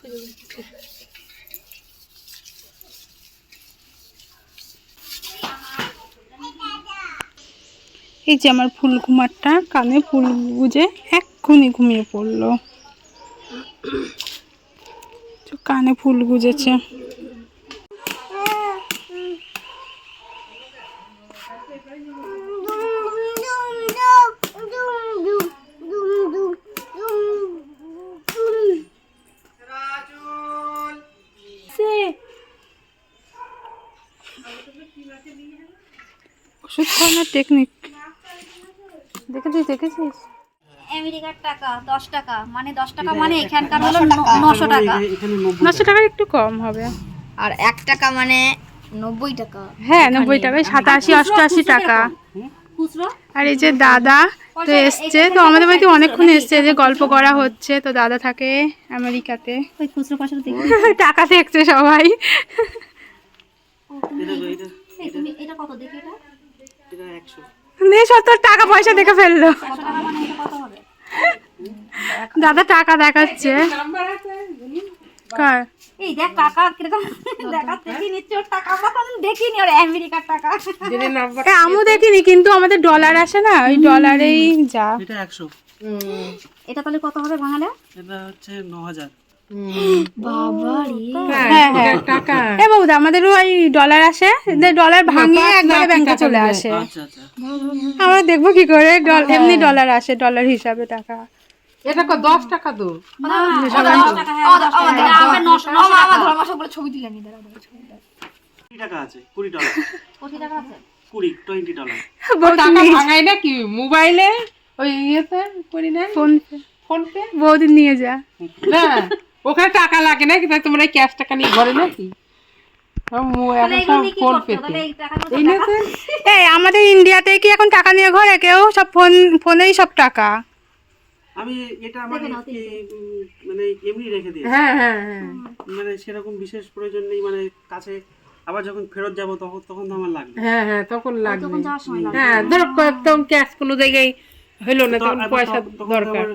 খুঁজে এই যে আমার ফুল কুমারটা কানে ফুল গুজে এক্ষুনি ঘুমিয়ে পড়ল। কানে ফুল গুজেছে। ওষুধ খাওয়ানোর টেকনিক দেখেছিস দেখেছিস? আমেরিকার টাকা দশ টাকা। মানে দশ টাকা মানে এখানকার হলো নশো টাকা নশো টাকার একটু কম হবে। আর এক টাকা মানে নব্বই টাকা। হ্যাঁ নব্বই টাকায় সাতাশি অষ্টআশি টাকা। আর এই যে দাদা তো এসছে তো আমাদের বাড়িতে অনেকক্ষণ এসছে যে গল্প করা হচ্ছে। তো দাদা থাকে আমেরিকাতে। টাকা দেখছে সবাই। এটা কত দেখি এটা? নে সত্তর টাকা পয়সা দেখে ফেলল। কত টাকা মানে এটা কত হবে দাদা টাকা দেখাচ্ছে। কার? এই দেখ টাকা কীরকম দেখা নিচ্ছে ওর টাকা আমরা দেখিনি ওর আমেরিকার টাকা। দেখিনি কিন্তু আমাদের ডলার আসে না ওই ডলারেই যা। এটা একশো। এটা তাহলে কত হবে বাঙালে এটা হচ্ছে ন হাজার। হ্যাঁ হ্যাঁ। টাকা। এ বাবুদা আমাদের ওই ডলার আসে ডলার ভাঙিয়ে একবারে ব্যাংকে চলে আসে। আচ্ছা আচ্ছা। আমরা দেখব কি করে ডল- এমনি ডলার আসে ডলার হিসাবে টাকা। এটা কো দশ টাকা তো? ছবি তুলে নি দাঁড়া দাঁড়া, ছবি তুলে। কুড়ি টাকা আছে কুড়ি ডলার টাকা আছে? কুড়ি টোয়েন্টি ডলার টাকা ভাঙাই নাকি? মোবাইলে ওই ইয়েতে করি না? ফোন ফোন পে বৌদিন নিয়ে যা। না ওখানে টাকা লাগে নাকি? তাই তোমরা ক্যাশ টাকা নিয়ে ঘরে নাকি? এই আমাদের ইন্ডিয়াতে কি এখন টাকা নিয়ে ঘরে? কেউ সব ফোন ফোনেই সব টাকা। আমি এটা আমার মানে এমনি রেখে দিই হ্যাঁ হ্যাঁ হ্যাঁ। মানে সেরকম বিশেষ প্রয়োজন নেই মানে কাছে আবার যখন ফেরত যাব তখন তখন তো আমার লাগবে। হ্যাঁ হ্যাঁ তখন লাগবে। তখন যাওয়ার সময় হ্যাঁ ধরো একদম ক্যাশ কোনো জায়গায় হলো না তখন পয়সা দরকার।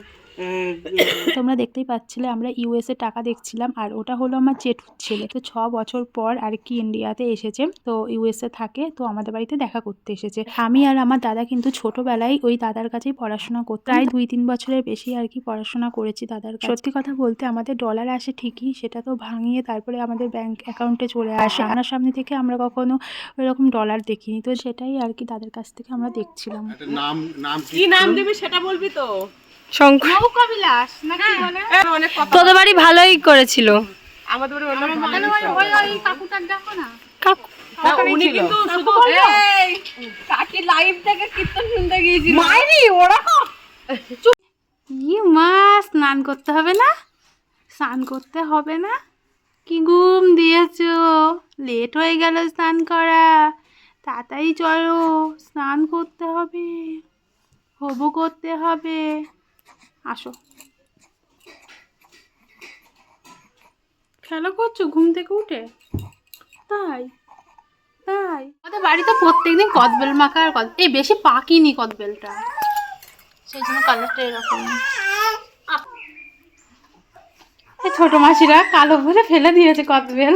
তোমরা দেখতেই পাচ্ছিলে আমরা ইউএসএ টাকা দেখছিলাম আর ওটা হলো আমার জেঠুর ছেলে। তো ছ বছর পর আর কি ইন্ডিয়াতে এসেছে তো ইউএসএ থাকে তো আমাদের বাড়িতে দেখা করতে এসেছে। আমি আর আমার দাদা কিন্তু ছোটবেলায় ওই দাদার কাছেই পড়াশোনা করতে প্রায় দুই তিন বছরের বেশি আর কি পড়াশোনা করেছি দাদার কাছে। সত্যি কথা বলতে আমাদের ডলার আসে ঠিকই সেটা তো ভাঙিয়ে তারপরে আমাদের ব্যাংক অ্যাকাউন্টে চলে আসে। আমার সামনে থেকে আমরা কখনো ওইরকম ডলার দেখিনি তো সেটাই আর কি দাদার কাছ থেকে আমরা দেখছিলাম। নাম নাম কি নাম দিবি সেটা বলবি তো? অনেক কথা তোদের বাড়ি ভালোই করেছিল। আমাদের বাড়ি অনেক ওই ওই কাকুটার দেখো না? হ্যাঁ, উনি কিন্তু শুধু এই কাকি লাইভ থেকে কীর্তন শুনতে গিয়েছিল। মাইরি ওরা ই মা স্নান করতে হবে না? স্নান করতে হবে না? কি ঘুম দিয়েছ? লেট হয়ে গেল স্নান করা। তাড়াতাড়ি চলো স্নান করতে হবে। হবু করতে হবে। আসো। খেলা করছ? ঘুম থেকে উঠে? তাই? তাই? আমাদের বাড়িতে প্রত্যেকদিন কদবেল মাখা আর কদ এই বেশি পাকিনি কদবেলটা। সেই জন্য কালারটা এরকম। এই ছোট মাসিরা কালো ভরে ফেলে দিয়েছে কদবেল।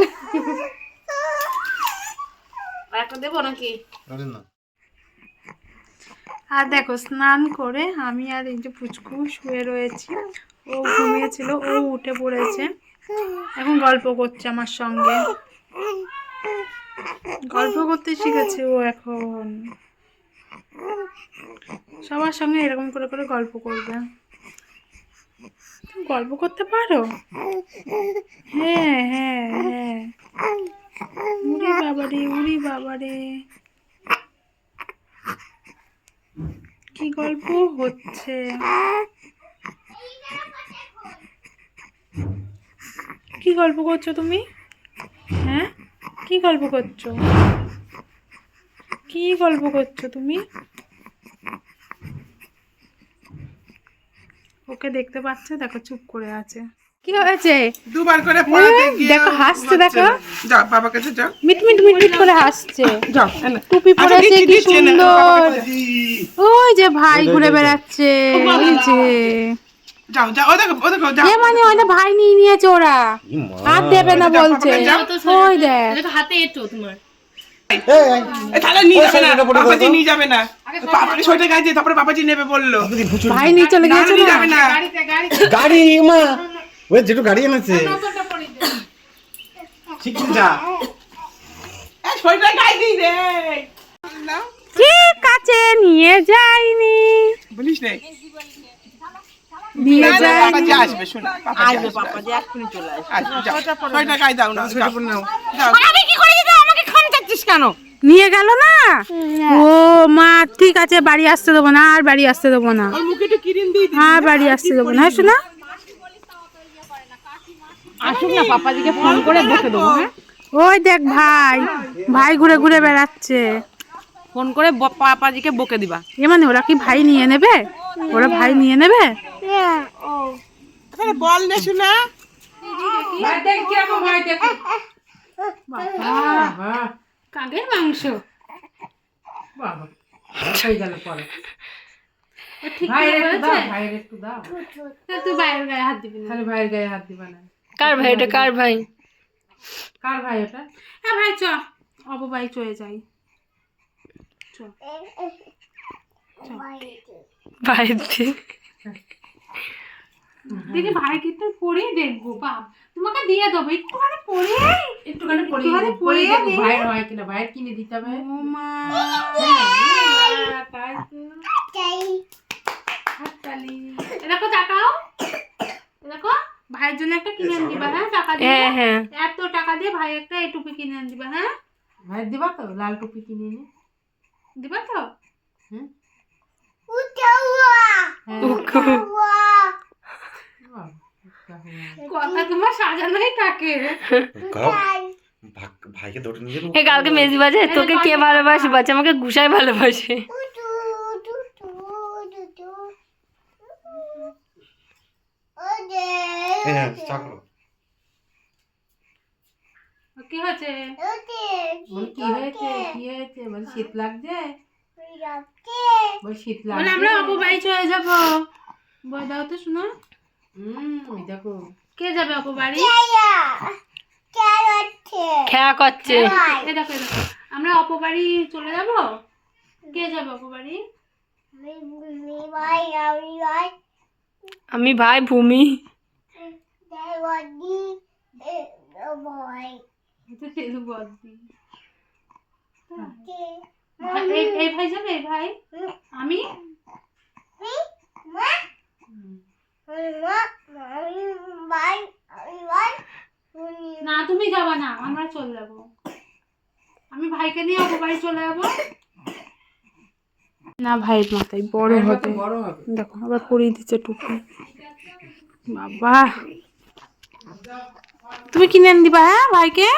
একটা দেবো নাকি? আর দেখো, স্নান করে আমি আর এই যে পুচকু শুয়ে রয়েছি। ও ঘুমিয়েছিল, ও উঠে পড়েছে। এখন গল্প করছে আমার সঙ্গে। গল্প করতে শিখেছে ও এখন। সবার সঙ্গে এরকম করে করে গল্প করবে। গল্প করতে পারো? হ্যাঁ হ্যাঁ হ্যাঁ। উড়ি বাবারে উড়ি বাবারে। কি গল্প হচ্ছে? কি গল্প করছ তুমি? হ্যাঁ? কি গল্প করছ? কি গল্প করছ তুমি? ওকে দেখতে পাচ্ছে? দেখো, চুপ করে আছে। কি হয়েছে? দুবার করে পড়াতে গিয়ে দেখো হাসছে দেখো। যা বাবার কাছে যাও। মিট মিট মিট মিট করে হাসছে। যাও। টুপি পরেছে কি সুন্দর। ওই যে ভাই ঘুরে বেড়াচ্ছে ওই যে। যাও যাও ও দেখো ও দেখো যাও। এ মানে ওইটা ভাই নিয়ে নিয়েছে ওরা। হাত দেবে না বলছে। ওই দেখ। হাতে এটো তোমার। তাহলে নিয়ে যাবে না। বাবাজি নিয়ে যাবে না। সোয়েটার তারপরে বাবাজি নেবে বলল। ভাই নিয়ে চলে না, গেছে যাবে না। গাড়ি মা। ওই যেটু গাড়ি এনেছে। যা ঠিক আছে নিয়ে যাইনি। বলিস রে নিয়ে না, না, যাই আসবে শোনা। আসবে বাবাজি এক্ষুনি চলে আসবে। যাও, দাও না যাও, যাও। আমি কি করে দিতে আমাকে খাম চাচ্ছিস কেন? নিয়ে গেল না? ও মা ঠিক আছে বাড়ি আসতে দেবো না আর বাড়ি আসতে দেবো না। আর বাড়ি আসতে দেবো না। হ্যাঁ শোনা। আসুক না পাপাজিকে ফোন করে বকে দেবো হ্যাঁ? ওই দেখ ভাই ভাই ঘুরে ঘুরে বেড়াচ্ছে। ফোন করে ব- পাপাজিকে বকে দিবা। এ মানে ওরা কি ভাই নিয়ে নেবে? ওরা ভাই নিয়ে নেবে? তাহলে বল না শোনা মাংস? তুই বাইরের গায়ে হাত দিবি না। ভাইয়ের গায়ে হাত দিবা না। কার ভাই? এটা কার ভাই? কার ভাই ওটা হ্যাঁ ভাই চ। অববাই চলে যাই। চ। ভাই দেখি ভাই কিন্তু পরে দেখব বাপ তোমাকে দিয়ে দেবো একটুখানি পরে একটুখানি দেখো দে। ভাইয়ের হয় কিনা ভাইয়ের কিনে দিতে হবে। ও মা। তাই তো। হাততালি। এরকম তাকাও। এরকম ভাইয়ের জন্য একটা কিনে আনি দিবা হ্যাঁ? টাকা দিয়ে? হ্যাঁ হ্যাঁ। এত টাকা দিয়ে ভাই একটা এই টুপি কিনে আনি দিবা হ্যাঁ? ভাইয়ের দিবা তো? লাল টুপি কিনে এনে দিবা তো? হ্যাঁ। কথা তোমার সাজানোই থাকে। ভাইকে দৌড়ে নিয়ে কালকে মেজি বাজে তোকে কে ভালোবাসে? বাচ্চা আমাকে গুসাই ভালোবাসে। হ্যাঁ চাকলো কি হয়েছে? কি হয়েছে? কি হয়েছে? বল শীত লাগছে? বল শীত লাগছে। আমরা অপু বাড়ি চলে যাব। বই দাও তো শোনো। হুম দেখো। কে যাবে অপু বাড়ি খেয়া করছে। এ দেখো দেখো। আমরা অপু বাড়ি চলে যাব? কে যাবে অপু বাড়ি আমি ভাই ভূমি। এটা তেলু বদ্দি এই এই ভাই যাবে এই ভাই? আমি? না তুমি যাবা না আমরা চলে যাব। আমি ভাইকে নিয়ে অপু বাড়ি চলে যাব। না ভাইয়ের মাথায় বড় হবে। বড় হবে? দেখো আবার পরিয়ে দিচ্ছে টুপি। বাবা। তুমি কিনে দিবা হ্যাঁ ভাইকে?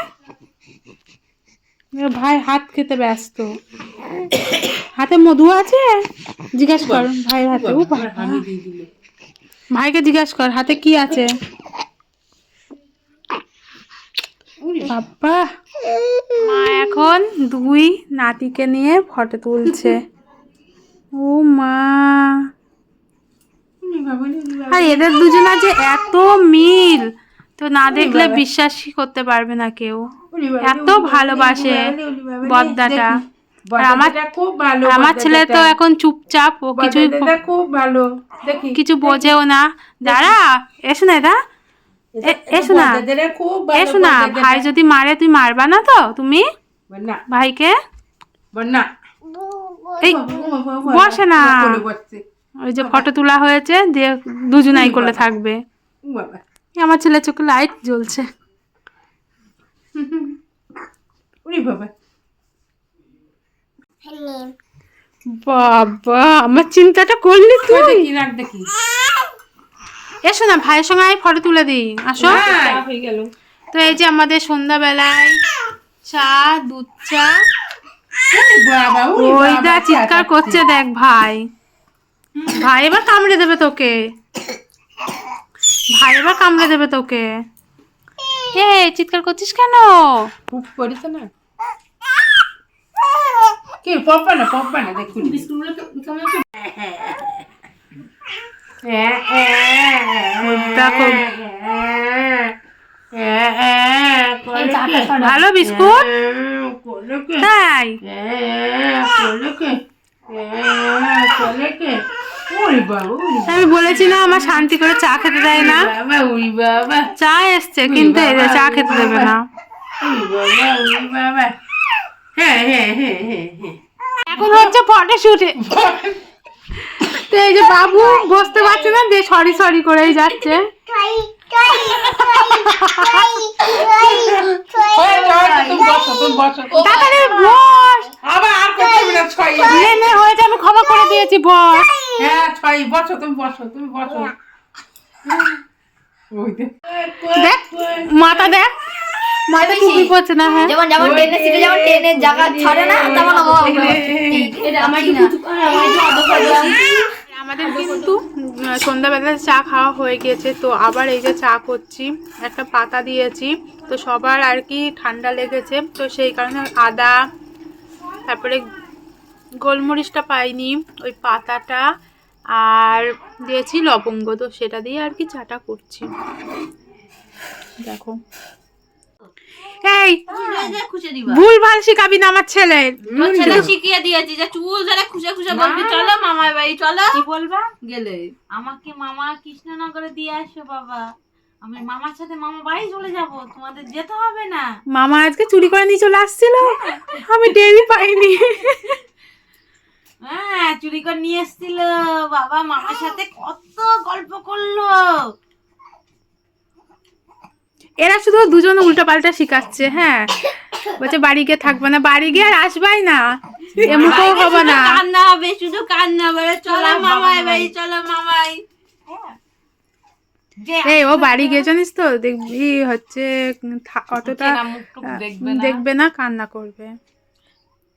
ভাই হাত খেতে ব্যস্ত। হাতে মধু আছে? জিজ্ঞেস কর, ভাইয়ের হাতে ভাইকে জিজ্ঞেস কর, হাতে কি আছে? বাবা। মা এখন দুই নাতিকে নিয়ে ফটো তুলছে। ও মা। আর, এদের দুজনের যে এত মিল। তো না দেখলে বিশ্বাসই করতে পারবে না কেউ। এত ভালোবাসে বদ্দাটা। আমার খুব ভালো আমার ছেলে তো এখন চুপচাপ ও কিছুই খুব ভালো। কিছু বোঝেও না। দাঁড়া এসো না এটা। এসো না। এসো না ভাই যদি মারে তুই মারবা না তো? তুমি? ভাইকে? এই বসে না। ওই যে ফটো তোলা হয়েছে দিয়ে দুজনাই করলে থাকবে। বাবা। আমার ছেলে চোখে লাইট জ্বলছে। বাবা। বাবা আমার চিন্তাটা করলি তুই। দেখি রাখ দেখি। এসো না ভাইয়ের সঙ্গে আমি ফটো তুলে দিই। আসো। হয়ে গেল। তো এই যে আমাদের সন্ধ্যাবেলায় চা দুধ চা। ওরে বাবা ওরে ওই বাবা, দা চিৎকার করছে। দেখ ভাই। ভাই এবার কামড়ে দেবে তোকে। ভাই এবার কামড়ে দেবে তোকে। এ চিৎকার করছিস কেন? খুব করিস না? কি না না দেখুন। ভালো বিস্কুট? তাই? আমি বলেছি না আমার শান্তি করে চা খেতে দেয় না। চা এসছে কিন্তু এই চা খেতে দেবে না। এখন হচ্ছে ফটো শুটে। তো এই যে বাবু বসতে পারছে না যে সরি সরি করেই যাচ্ছে। আমি ক্ষমা করে দিয়েছি বস। হ্যাঁ ছয় বসো তুমি বসো তুমি বসো। দেখ। মাথা দেখ। মাথা টুপি পড়ছে না হ্যাঁ? যেমন যেমন ট্রেনে সিটে যেমন ট্রেনের জায়গা ছাড়ে না তেমন। আমাদের কিন্তু সন্ধ্যাবেলা চা খাওয়া হয়ে গিয়েছে তো আবার এই যে চা করছি একটা পাতা দিয়েছি তো সবার আর কি ঠান্ডা লেগেছে তো সেই কারণে আদা তারপরে গোলমরিচটা পাইনি ওই পাতাটা আর দিয়েছি লবঙ্গ তো সেটা দিয়ে আর কি চাটা করছি। দেখো। এই খুশে ভুল ভালো শিখাবি না আমার ছেলের। ছেলে শিখিয়ে দিয়েছি যে চুল ধরে খুশে খুশে বলবি চলো মামার বাড়ি চলো। কি বলবা? গেলে। আমাকে মামা কৃষ্ণনগরে দিয়ে আসো বাবা। আমি মামার সাথে মামা বাড়ি চলে যাব তোমাদের যেতে হবে না। মামা আজকে চুরি করে নিয়ে চলে আসছিল আমি টেরই পাইনি। হ্যাঁ চুরি করে নিয়ে এসেছিল। বাবা মামার সাথে কত গল্প করল। এরা শুধু দুজন উল্টো পাল্টা শিখাচ্ছে হ্যাঁ। বলছে বাড়ি গিয়ে থাকবে না। বাড়ি গিয়ে আর আসবাই না। হবে না কান্না হবে শুধু কান্না হবে চলো মামাই বাড়ি চলো মামাই। এই ও বাড়ি গিয়ে জানিস তো দেখবি হচ্ছে অতটা দেখবে না। কান্না করবে।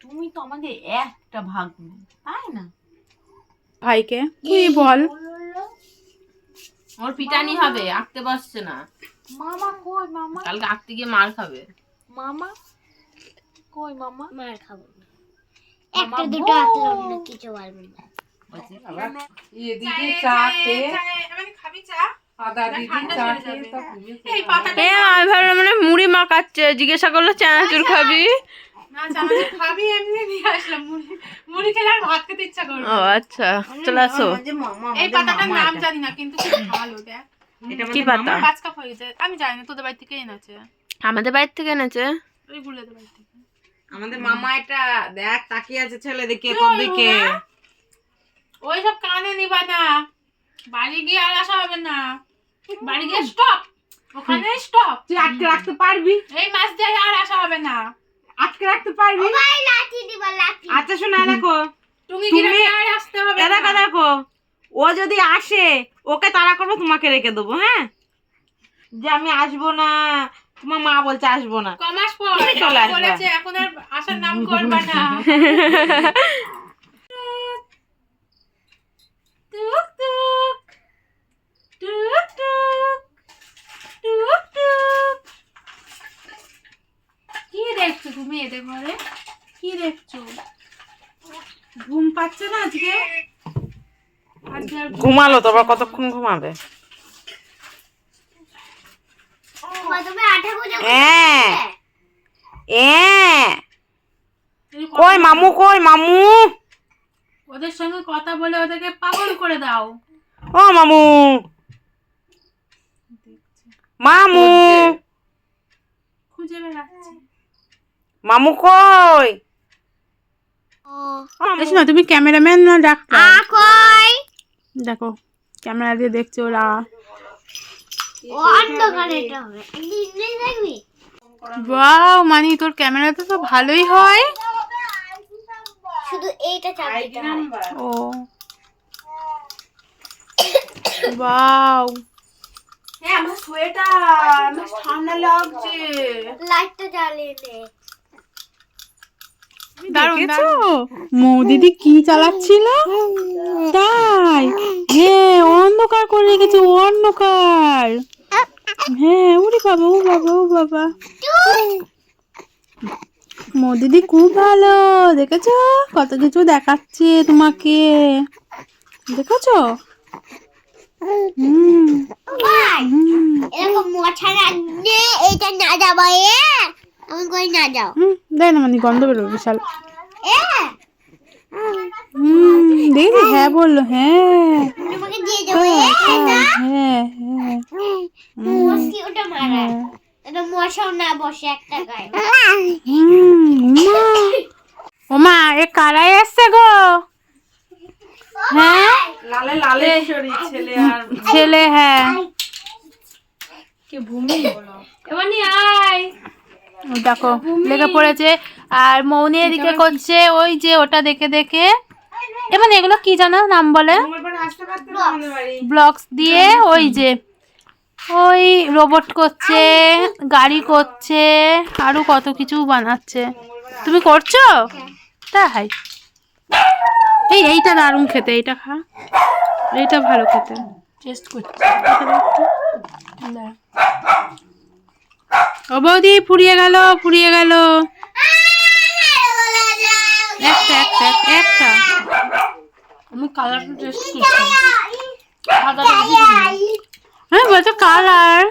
তুমি তো আমাদের একটা ভাগ নেই না? ভাইকে? তুই বল। ওর পিটানি হবে আঁকতে বসছে না। মামা কই মামা? কালকে আঁকতে গিয়ে মার খাবে। মামা? কই মামা? মার খাব একটা দুটো আঁকলাম না কিছু পারব না। ভাবলাম মানে মুড়ি মাখাচ্ছে জিজ্ঞাসা করল চানাচুর খাবি? না জামাই খাবি এমনি নিয়ে আসলাম মুড়ি মুড়ি খেলে আর ভাত খেতে ইচ্ছা করবে ও আচ্ছা চলে আসো। এই পাতাটার নাম জানি না কিন্তু খুব ভালো দেখ। কি পাতা? পাঁচ কাপ হয়ে গেছে। আমি জানি না তোদের বাড়ি থেকে এনেছে। আমাদের বাড়ি থেকে এনেছে? ওই গুলোদের বাড়ি থেকে। আমাদের মামা এটা দেখ তাকিয়ে আছে ছেলে দেখে তোর দিকে ওই সব কানে নিবা না। বাড়ি গিয়ে আর আসা হবে না। বাড়ি গিয়ে স্টপ ওখানে স্টপ তুই আটকে রাখতে পারবি। এই মাস দিয়ে আর আসা হবে না। আটকে রাখতে পারবি? লাঠি দিবা লাঠি। আচ্ছা শোনা দেখো। তুমি আসতে হবে দেখো দেখো। ও যদি আসে ওকে তাড়া করব তোমাকে রেখে দেবো হ্যাঁ? যে আমি আসব না তোমার মা বলছে আসব না। কমাস পর। চলে আসবে। এখন আর আসার নাম করবা না। টুক টুক টুক টুক টুক টুক। কি দেখছ তুমি এদের ঘরে? কি দেখছ? ঘুম পাচ্ছে না আজকে? আজকে আর ঘুম- ঘুমালো তো আবার কতক্ষণ ঘুমাবে? কই মামু কই মামু? ওদের সঙ্গে কথা বলে ওদেরকে পাগল করে দাও। ও মামু। মামু। খুঁজে বেড়াচ্ছে। মামু কই? না তুমি ক্যামেরাম্যান না ডাক্তার? কই? দেখো ক্যামেরা দিয়ে দেখছ ওরা। ও অন্ধকার এটা হবে। দিনে মানে তোর ক্যামেরাতে তো ভালোই হয়। শুধু এইটা ও। ওয়াও। আমার সোয়েটার আমার ঠান্ডা লাগছে। লাইটটা জ্বালিয়ে নে দেখেছ? মৌদিদি কি চালাচ্ছিল? তাই। হ্যাঁ অন্ধকার করে রেখেছে অন্ধকার। হ্যাঁ ওরে বাবা ও বাবা ও বাবা। মৌদিদি খুব ভালো দেখেছ? কত কিছু দেখাচ্ছে তোমাকে। দেখেছ? হুম। এরকম এটা না যাব। আমি করে না যাও। হুম দেয় না মানে গন্ধ বেরোবে বিশাল। এ! হুম দেখি হ্যাঁ বলল হ্যাঁ। তোমাকে দিয়ে যাব হ্যাঁ হ্যাঁ হ্যাঁ মস্কি ওটা মারা। এটা মশাও না বসে একটা গায়ে। ওমা এ কারাই এসছে গো। হ্যাঁ? লালে লালে ছেলে আর ছেলে হ্যাঁ। এবার নিয়ে আয়। ওই দেখো লেগে পড়েছে। আর মৌনি এদিকে করছে ওই যে ওটা দেখে দেখে। এবার এগুলো কি জানো নাম বলে? ব্লকস দিয়ে ওই যে ওই রোবট করছে গাড়ি করছে আরও কত কিছু বানাচ্ছে। তুমি করছ? তাই। এই এইটা দারুণ খেতে এইটা খা। এইটা ভালো খেতে। টেস্ট করছে। ও বৌদি ফুরিয়ে গেল ফুরিয়ে গেল। একটা একটা একটা। আমি কালারটা টেস্ট হ্যাঁ বলতো কালার